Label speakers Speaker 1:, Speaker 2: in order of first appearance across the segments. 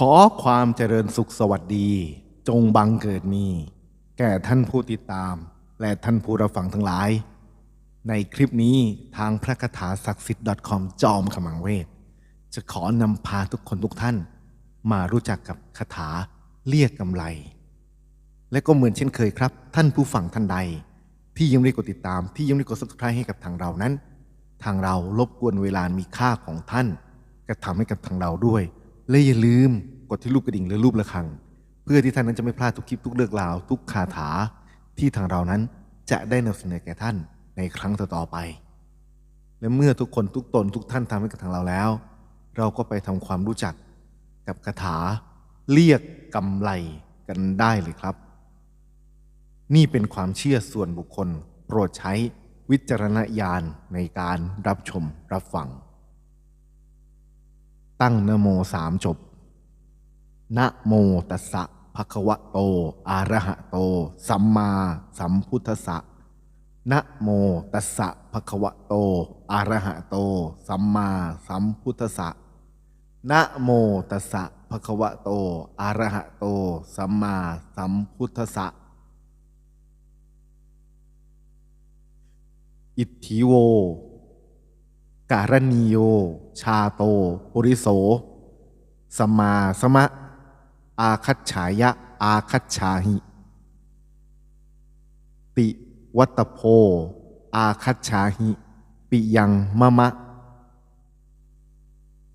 Speaker 1: ขอความเจริญสุขสวัสดี จงบังเกิดมี แก่ท่านผู้ติดตาม และท่านผู้รับฟังทั้งหลาย ในคลิปนี้ทางพระคาถาศักดิ์สิทธิ์ .com จอมขมังเวท จะขอนำพาทุกคนทุกท่าน มารู้จักกับคาถาเรียกกำไร และก็เหมือนเช่นเคยครับ ท่านผู้ฟังท่านใด ที่ยังไม่ได้กดติดตามที่ยังไม่ได้กด subscribe ให้กับทางเรานั้น ทางเรารบกวนเวลามีค่าของท่านกระทำให้กับทางเราด้วย และอย่าลืมกดที่รูปกระดิ่งหรือรูประฆัง เพื่อที่ท่านนั้นจะไม่พลาดทุกคลิปทุกเรื่องราว ทุกคาถาที่ทางเรานั้นจะได้นำเสนอแก่ท่านในครั้งต่อๆไป และเมื่อทุกคนทุกตนทุกท่านทำให้กับทางเราแล้ว เราก็ไปทำความรู้จักกับคาถาเรียกกำไรกันได้เลยครับ นี่เป็นความเชื่อส่วนบุคคล โปรดใช้วิจารณญาณในการรับชมรับฟัง ตั้งนโมสามจบนะโมตัสสะภะคะวะโต อะระหะโต สัมมาสัมพุทธัสสะนะโมตัสสะภะคะวะโต อะระหะโต สัมมาสัมพุทธัสสะนะโมตัสสะภะคะวะโต อะระหะโต สัมมาสัมพุทธัสสะอิทธิโว การณีโย ชาโต ปุริโสสมมาสมะ อาคัจฉายะ อาคัจฉาหิ ติวัตโพ อาคัจฉาหิ ปิยังมะมะ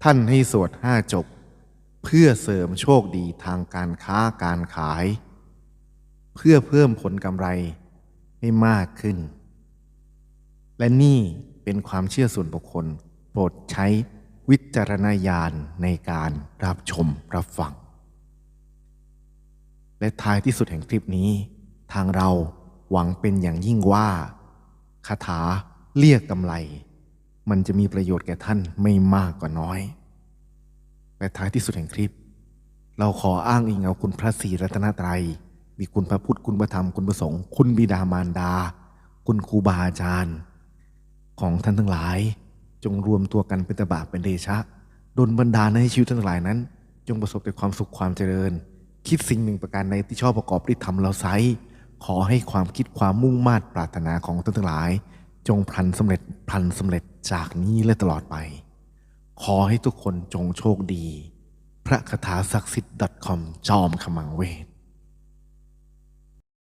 Speaker 1: ท่านให้สวดห้าจบ เพื่อเสริมโชคดีทางการค้าการขาย เพื่อเพิ่มผลกำไรให้มากขึ้น และนี่ เป็นความเชื่อส่วนบุคคล โปรดใช้วิจารณญาณในการรับชมรับฟัง และท้ายที่สุดแห่งคลิปนี้ ทางเราหวังเป็นอย่างยิ่งว่าคาถาเรียกกำไร มันจะมีประโยชน์แก่ท่านไม่มากก็น้อย และท้ายที่สุดแห่งคลิป เราขออ้างอิงเอาคุณพระศรีรัตนตรัย มีคุณพระพุทธคุณพระธรรมคุณพระสงฆ์คุณบิดามารดา คุณครูบาอาจารย์ ของท่านทั้งหลาย จงรวมตัวกันเป็นตบะเป็นเดชะดลบันดาลให้ชีวิตท่านทั้งหลายนั้น จงประสบแต่ความสุขความเจริญ คิดสิ่งหนึ่งประการใดที่ชอบประกอบด้วยทำเราไซร้ขอให้ความคิดความมุ่งมา่ปรารถนาของท่านทั้งหลาย จงพลันสำเร็จพลันสำเร็จจากนี้และตลอดไป ขอให้ทุกคนจงโชคดี พระคาถาศักดิ์สิทธิ์ .com จอมขมังเวท